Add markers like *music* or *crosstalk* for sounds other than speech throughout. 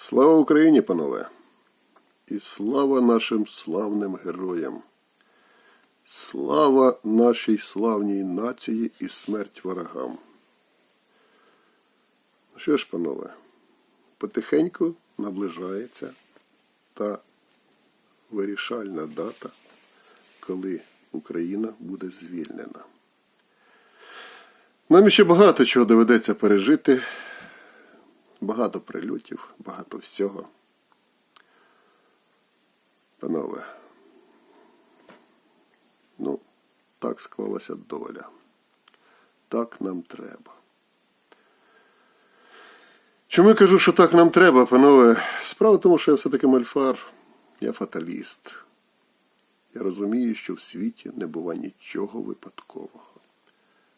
Слава Україні, панове! І слава нашим славним героям! Слава нашій славній нації і смерть ворогам! Ну що ж, панове, потихеньку наближається та вирішальна дата, коли Україна буде звільнена. Нам ще багато чого доведеться пережити, багато прильотів, багато всього. Панове, ну, так склалася доля. Так нам треба. Чому я кажу, що так нам треба, панове? Справа в тому, що я все-таки мальфар, я фаталіст. Я розумію, що в світі не буває нічого випадкового.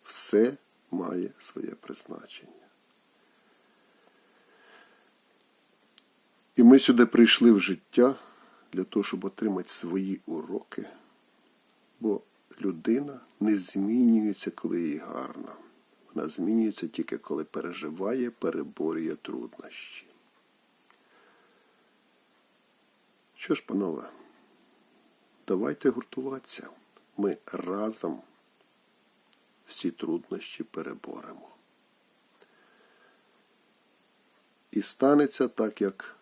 Все має своє призначення. І ми сюди прийшли в життя для того, щоб отримати свої уроки, бо людина не змінюється, коли їй гарно. Вона змінюється тільки коли переживає, переборює труднощі. Що ж, панове, давайте гуртуватися. Ми разом всі труднощі переборемо. І станеться так, як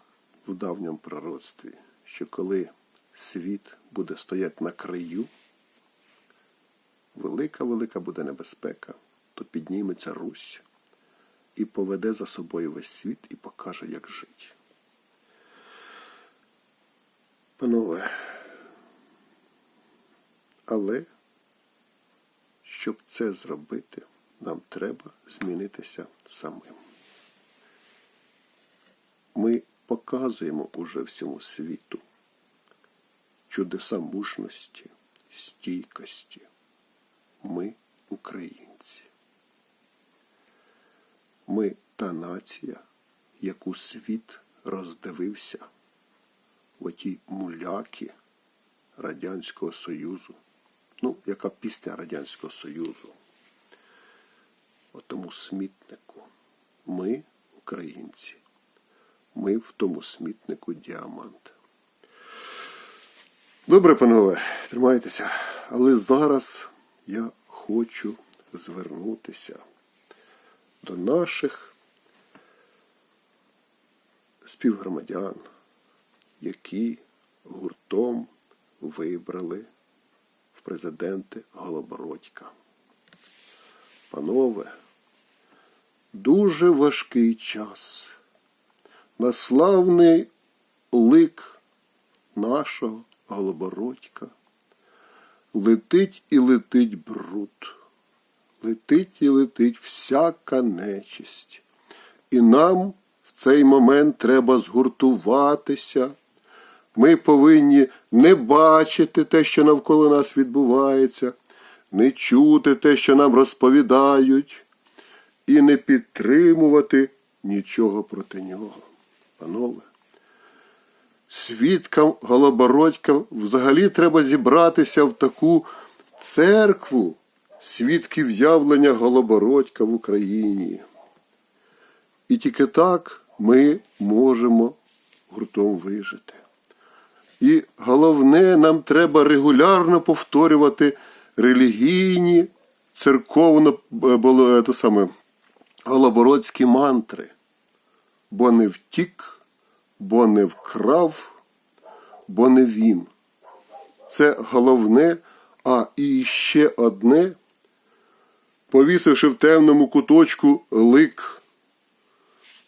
в давньому пророцтві, що коли світ буде стояти на краю, велика-велика буде небезпека, то підніметься Русь і поведе за собою весь світ і покаже, як жити. Панове, але щоб це зробити, нам треба змінитися самим. Ми показуємо уже всьому світу чудеса мужності, стійкості. Ми українці. Ми та нація, яку світ роздивився в отій муляки Радянського Союзу ну, яка після Радянського Союзу. У тому смітнику. Ми, українці, ми в тому смітнику діамант. Добре, панове, тримайтеся. Але зараз я хочу звернутися до наших співгромадян, які гуртом вибрали в президенти Голобородька. Панове, дуже важкий час. На славний лик нашого Голобородька летить і летить бруд, летить і летить всяка нечисть. І нам в цей момент треба згуртуватися. Ми повинні не бачити те, що навколо нас відбувається, не чути те, що нам розповідають, і не підтримувати нічого проти нього. Панове, свідкам Голобородька взагалі треба зібратися в таку церкву свідків явлення Голобородька в Україні. І тільки так ми можемо гуртом вижити. І головне, нам треба регулярно повторювати релігійні, церковно було те саме, голобородські мантри. Бо не втік, бо не вкрав, бо не він. Це головне, а і ще одне, повісивши в темному куточку лик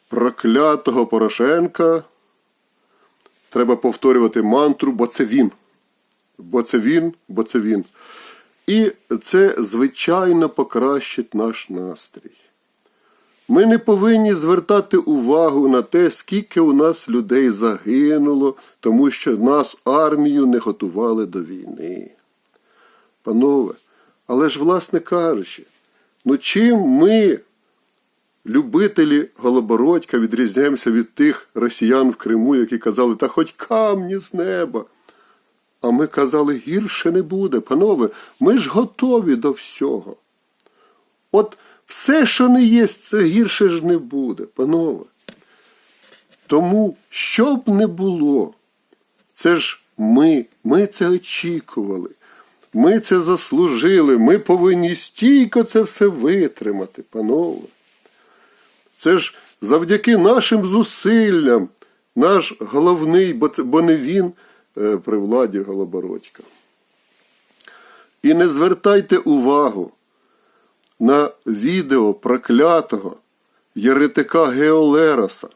проклятого Порошенка. Треба повторювати мантру, бо це він. Бо це він, бо це він. І це, звичайно, покращить наш настрій. Ми не повинні звертати увагу на те, скільки у нас людей загинуло, тому що нас армію не готували до війни. Панове, але ж, власне кажучи, ну чим ми любителі Голобородька відрізняємося від тих росіян в Криму, які казали, та хоч камні з неба. А ми казали, гірше не буде. Панове, ми ж готові до всього. От все, що не є, це гірше ж не буде, панове. Тому, що б не було, це ж ми, ми це очікували. Ми це заслужили, ми повинні стійко це все витримати, панове. Це ж завдяки нашим зусиллям, наш головний, бо, не він е, при владі Голобородька. І не звертайте увагу на відео проклятого єретика Геолероса,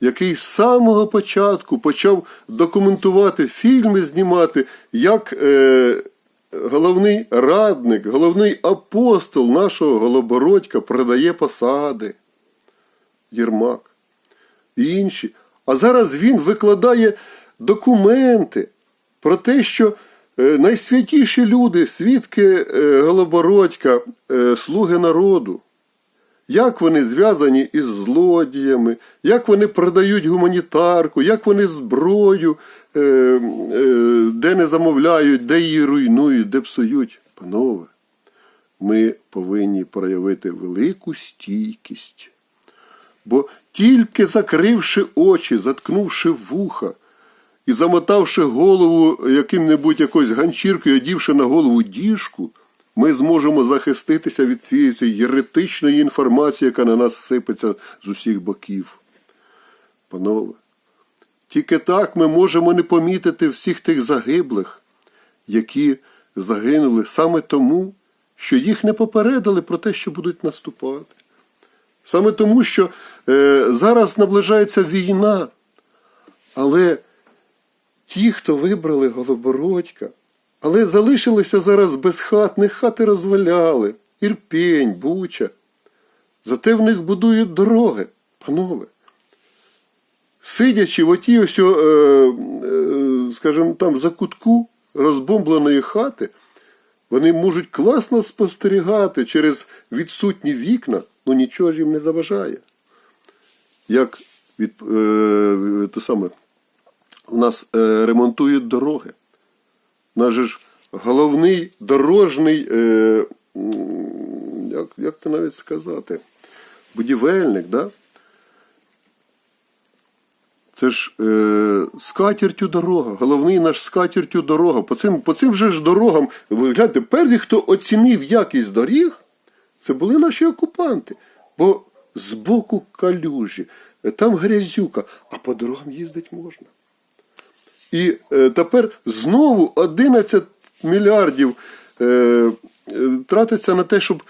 який з самого початку почав документувати фільми, знімати, як е, головний радник, головний апостол нашого Голобородька продає посади. Єрмак і інші. А зараз він викладає документи про те, що найсвятіші люди, свідки е, Голобородька, е, слуги народу, як вони зв'язані із злодіями, як вони продають гуманітарку, як вони зброю, е, е, де не замовляють, де її руйнують, де псують. Панове, ми повинні проявити велику стійкість. Бо тільки закривши очі, заткнувши вуха і замотавши голову яким-небудь якоюсь ганчіркою, одівши на голову діжку, ми зможемо захиститися від цієї єретичної інформації, яка на нас сипеться з усіх боків. Панове, тільки так ми можемо не помітити всіх тих загиблих, які загинули саме тому, що їх не попередили про те, що будуть наступати. Саме тому, що е, зараз наближається війна, але ті, хто вибрали Голобородька, але залишилися зараз без хат, не хати розваляли, Ірпень, Буча. Зате в них будують дороги, панове. Сидячи в отій ось, е, е, скажімо, там за кутку розбомбленої хати, вони можуть класно спостерігати через відсутні вікна, ну нічого ж їм не заважає. Як від, е, те саме, у нас е, ремонтують дороги. Наш же ж головний дорожний, е, як, як то навіть сказати, будівельник, да? Це ж е, скатертю дорога, головний наш скатертю дорога. По цим, по цим же ж дорогам, ви гляньте, перші, хто оцінив якість доріг, це були наші окупанти. Бо з боку калюжі, е, там грязюка, а по дорогам їздити можна. І е, тепер знову 11 мільярдів е, е, тратиться на те, щоб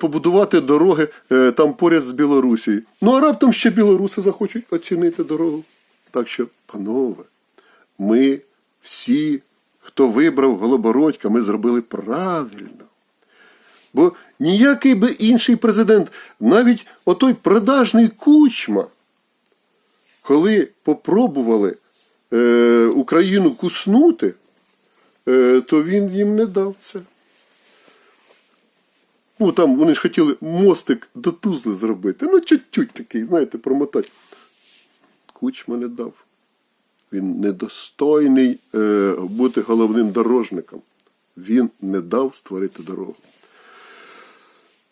побудувати дороги там поряд з Білорусією. Ну а раптом ще білоруси захочуть оцінити дорогу. Так що, панове, ми всі, хто вибрав Голобородька, ми зробили правильно. Бо ніякий би інший президент, навіть отой продажний кучма, коли попробували е, Україну куснути, е, то він їм не дав це. Ну, там вони ж хотіли мостик до Тузли зробити. Ну, чуть-чуть такий, знаєте, промотати. Кучма не дав. Він недостойний е, бути головним дорожником. Він не дав створити дорогу.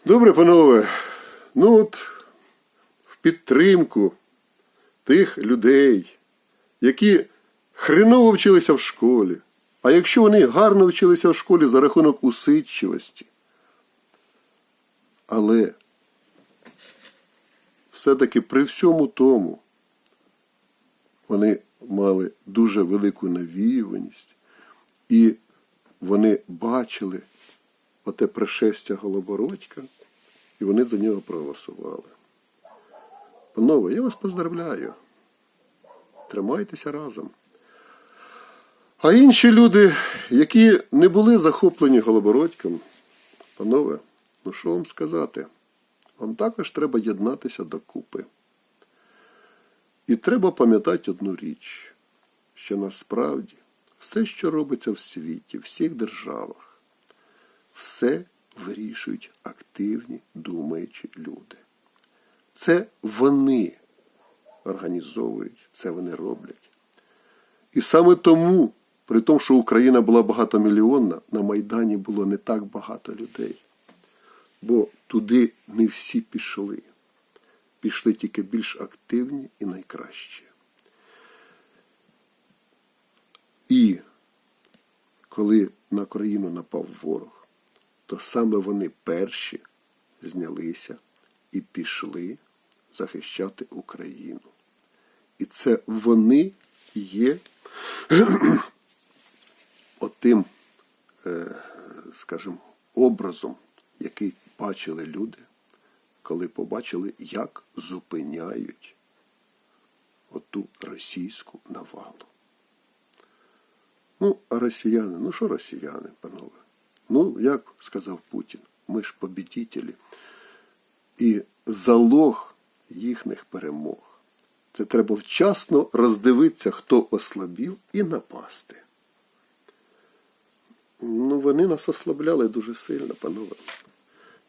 Добре, панове. Ну от в підтримку тих людей, які хреново вчилися в школі. А якщо вони гарно вчилися в школі за рахунок усидчивості. Але все-таки при всьому тому вони мали дуже велику навіюваність, і вони бачили оте пришестя Голобородька, і вони за нього проголосували. Панове, я вас поздравляю. Тримайтеся разом. А інші люди, які не були захоплені Голобородьком, панове, ну що вам сказати? Вам також треба єднатися докупи. І треба пам'ятати одну річ, що насправді все, що робиться в світі, в всіх державах, все вирішують активні думаючі люди. Це вони організовують, це вони роблять. І саме тому, при тому, що Україна була багатомільйонна, на Майдані було не так багато людей. Бо туди не всі пішли. пішли тільки більш активні і найкращі. І коли на країну напав ворог, то саме вони перші знялися і пішли захищати Україну. І це вони є *clears throat* отим, е, скажімо, образом, який бачили люди, коли побачили, як зупиняють оту російську навалу. Ну, а росіяни, ну що росіяни, панове? Ну, як сказав Путін, ми ж побідітелі. І залог їхніх перемог. Це треба вчасно роздивитися, хто ослабів, і напасти. Ну, вони нас ослабляли дуже сильно, панове.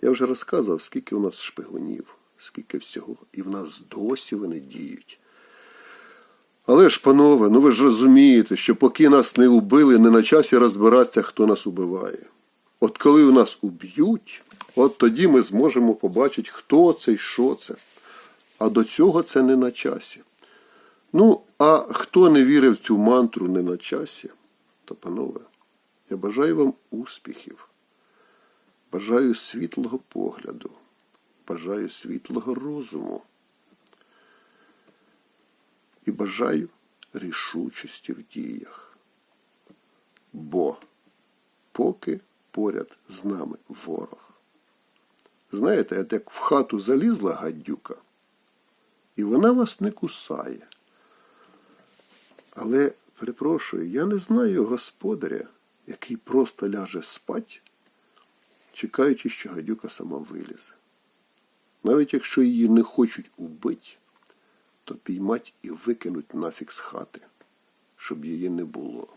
Я вже розказував, скільки у нас шпигунів, скільки всього, і в нас досі вони діють. Але ж, панове, ну ви ж розумієте, що поки нас не убили, не на часі розбиратися, хто нас убиває. От коли нас уб'ють, от тоді ми зможемо побачити, хто це і що це. А до цього це не на часі. Ну, а хто не вірив в цю мантру не на часі, то, панове, я бажаю вам успіхів, бажаю світлого погляду, бажаю світлого розуму і бажаю рішучості в діях. Бо поки поряд з нами ворог. Знаєте, як в хату залізла гадюка, і вона вас не кусає. Але, перепрошую, я не знаю господаря, який просто ляже спать, чекаючи, що гадюка сама вилізе. Навіть якщо її не хочуть убити, то піймать і викинуть нафіг з хати, щоб її не було.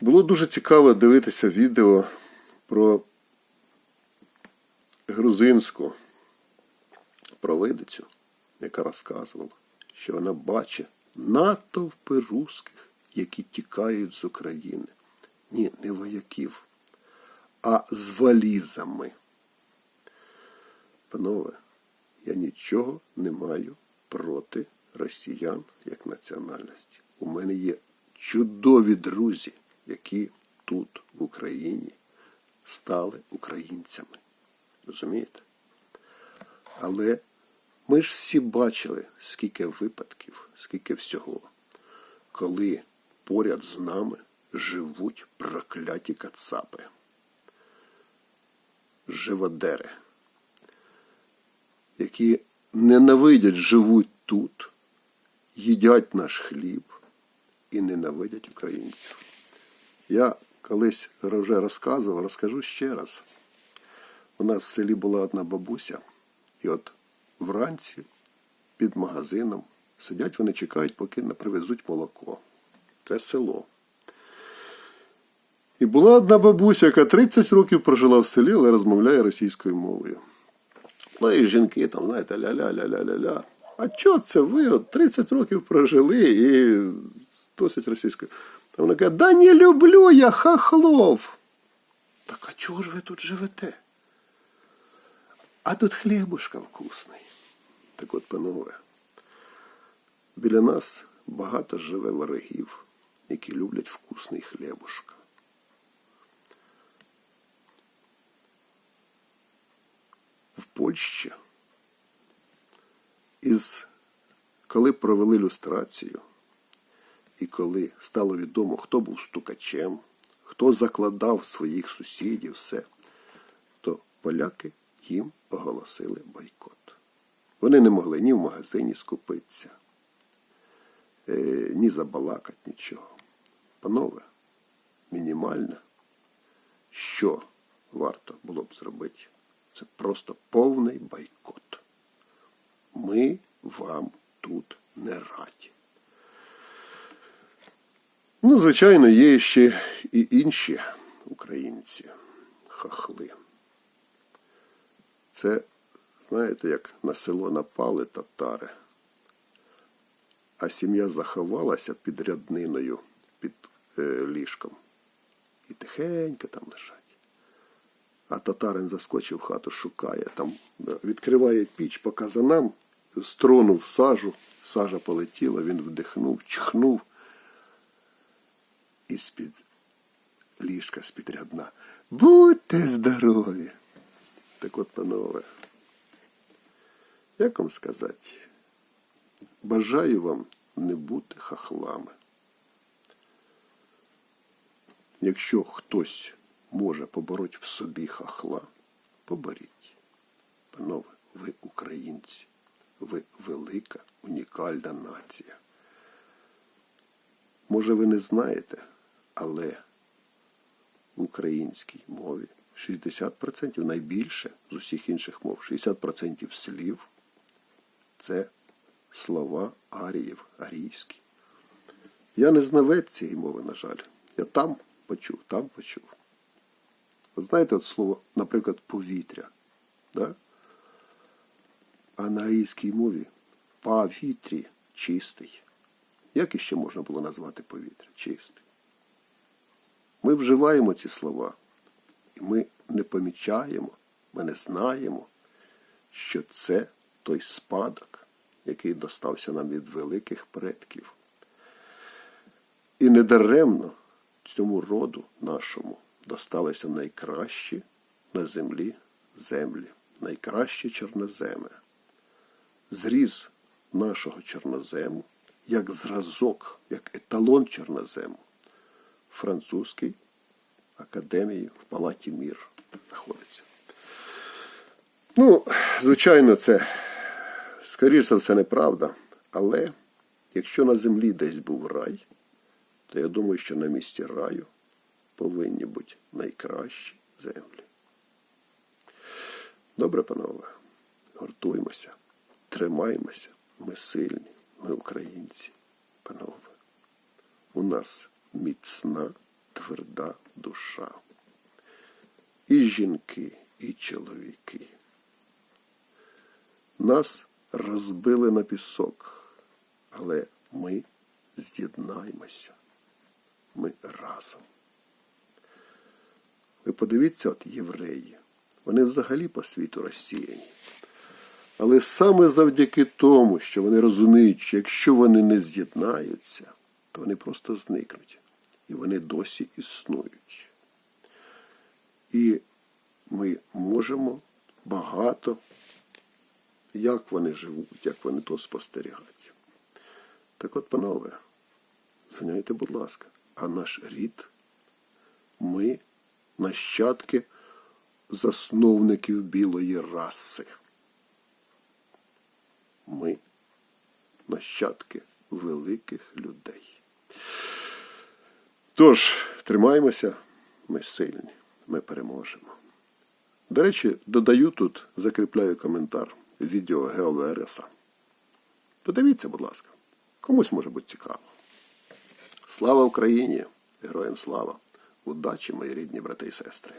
Було дуже цікаво дивитися відео про грузинську провидицю, яка розказувала, що вона бачить натовпи русських, які тікають з України. Ні, не вояків, а з валізами. Панове, я нічого не маю проти росіян як національності. У мене є чудові друзі, які тут, в Україні, стали українцями. Розумієте? Але ми ж всі бачили, скільки випадків, скільки всього, коли поряд з нами живуть прокляті кацапи, живодери, які ненавидять, живуть тут, їдять наш хліб і ненавидять українців. Я колись вже розказував, розкажу ще раз. У нас в селі була одна бабуся, і от вранці під магазином сидять, вони чекають, поки не привезуть молоко. Це село. І була одна бабуся, яка 30 років прожила в селі, але розмовляє російською мовою. Ну і жінки там, знаєте, ля-ля-ля-ля-ля-ля. А чого це ви от 30 років прожили і досить російською? А вона каже, да не люблю я хахлов. Так а чого ж ви тут живете? А тут хлібушка вкусний. Так от, панове, біля нас багато живе ворогів, які люблять вкусний хлібушка. В Польщі, із, коли провели люстрацію, і коли стало відомо, хто був стукачем, хто закладав своїх сусідів, все, то поляки їм оголосили бойкот. Вони не могли ні в магазині скупитися, е, ні забалакати нічого. Панове, мінімальне, що варто було б зробити, це просто повний бойкот. Ми вам тут не раді. Ну, звичайно, є ще і інші українці, хахли. Це, знаєте, як на село напали татари, а сім'я заховалася під рядниною, під е, ліжком. І тихенько там лежать. А татарин заскочив в хату, шукає там, відкриває піч по казанам, стронув сажу, сажа полетіла, він вдихнув, чхнув. І з-під ліжка з-під рядна. Будьте здорові! Так от, панове, як вам сказати, бажаю вам не бути хахлами. Якщо хтось може побороть в собі хахла, поборіть. Панове, ви українці, ви велика, унікальна нація. Може, ви не знаєте, але в українській мові 60% найбільше з усіх інших мов, 60% слів це слова аріїв, арійські. Я не знавець цієї мови, на жаль. Я там почув, там почув. От знаєте, от слово, наприклад, повітря. Да? А на арійській мові повітрі чистий. Як іще можна було назвати повітря? Чистий. Ми вживаємо ці слова, і ми не помічаємо, ми не знаємо, що це той спадок, який достався нам від великих предків. І недаремно цьому роду нашому досталися найкращі на землі землі, найкращі чорноземи. Зріз нашого чорнозему, як зразок, як еталон чорнозему, французький академії в Палаті Мір знаходиться. Ну, звичайно, це, скоріш за все, неправда, але якщо на землі десь був рай, то я думаю, що на місці раю повинні бути найкращі землі. Добре, панове, гуртуємося, тримаймося, ми сильні, ми українці, панове. У нас міцна, тверда душа. І жінки, і чоловіки. Нас розбили на пісок, але ми з'єднаємося. Ми разом. Ви подивіться, от євреї, вони взагалі по світу розсіяні. Але саме завдяки тому, що вони розуміють, що якщо вони не з'єднаються, то вони просто зникнуть. І вони досі існують. І ми можемо багато, як вони живуть, як вони то спостерігають. Так от, панове, зганяйте, будь ласка, а наш рід, ми нащадки засновників білої раси. Ми нащадки великих людей. Тож, тримаємося, ми сильні, ми переможемо. До речі, додаю тут, закріпляю коментар відео Геолереса. Подивіться, будь ласка, комусь може бути цікаво. Слава Україні! Героям слава! Удачі, мої рідні брати і сестри!